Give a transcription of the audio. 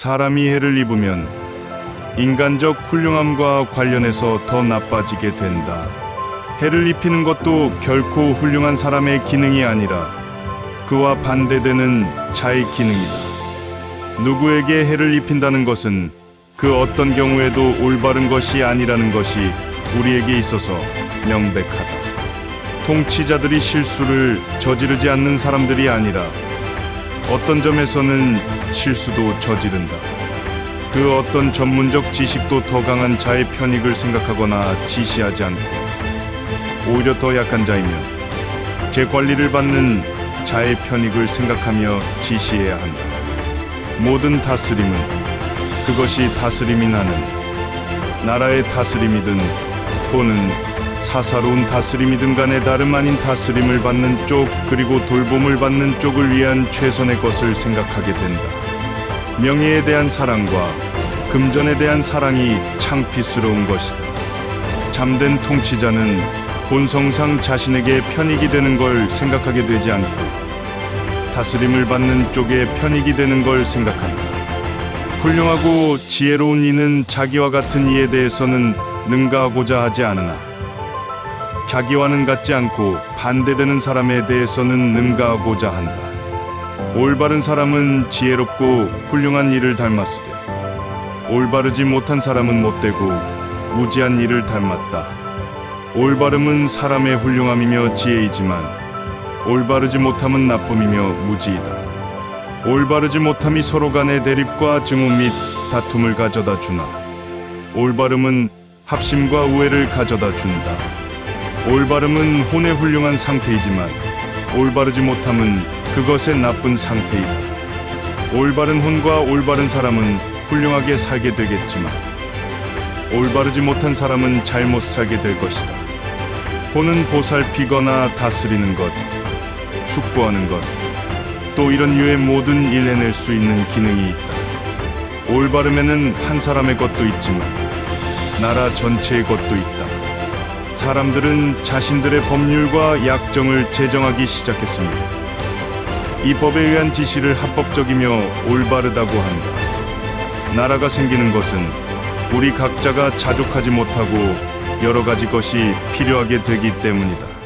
사람이 해를 입으면 인간적 훌륭함과 관련해서 더 나빠지게 된다. 해를 입히는 것도 결코 훌륭한 사람의 기능이 아니라 그와 반대되는 자의 기능이다. 누구에게 해를 입힌다는 것은 그 어떤 경우에도 올바른 것이 아니라는 것이 우리에게 있어서 명백하다. 통치자들이 실수를 저지르지 않는 사람들이 아니라 어떤 점에서는 실수도 저지른다. 그 어떤 전문적 지식도 더 강한 자의 편익을 생각하거나 지시하지 않고 오히려 더 약한 자이며 제 관리를 받는 자의 편익을 생각하며 지시해야 한다. 모든 다스림은 그것이 다스림이 나는 나라의 다스림이든 또는 사사로운 다스림이든 간에 다름 아닌 다스림을 받는 쪽 그리고 돌봄을 받는 쪽을 위한 최선의 것을 생각하게 된다. 명예에 대한 사랑과 금전에 대한 사랑이 창피스러운 것이다. 잠든 통치자는 본성상 자신에게 편익이 되는 걸 생각하게 되지 않고 다스림을 받는 쪽에 편익이 되는 걸 생각한다. 훌륭하고 지혜로운 이는 자기와 같은 이에 대해서는 능가하고자 하지 않으나 자기와는 같지 않고 반대되는 사람에 대해서는 능가하고자 한다. 올바른 사람은 지혜롭고 훌륭한 일을 닮았으되 올바르지 못한 사람은 못되고 무지한 일을 닮았다. 올바름은 사람의 훌륭함이며 지혜이지만 올바르지 못함은 나쁨이며 무지이다. 올바르지 못함이 서로 간의 대립과 증오 및 다툼을 가져다 주나 올바름은 합심과 우애를 가져다 준다. 올바름은 혼의 훌륭한 상태이지만 올바르지 못함은 그것의 나쁜 상태이다. 올바른 혼과 올바른 사람은 훌륭하게 살게 되겠지만 올바르지 못한 사람은 잘못 살게 될 것이다. 혼은 보살피거나 다스리는 것, 축복하는 것, 또 이런 유의 모든 일 해낼 수 있는 기능이 있다. 올바름에는 한 사람의 것도 있지만 나라 전체의 것도 있다. 사람들은 자신들의 법률과 약정을 제정하기 시작했습니다. 이 법에 의한 지시를 합법적이며 올바르다고 한다. 나라가 생기는 것은 우리 각자가 자족하지 못하고 여러 가지 것이 필요하게 되기 때문이다.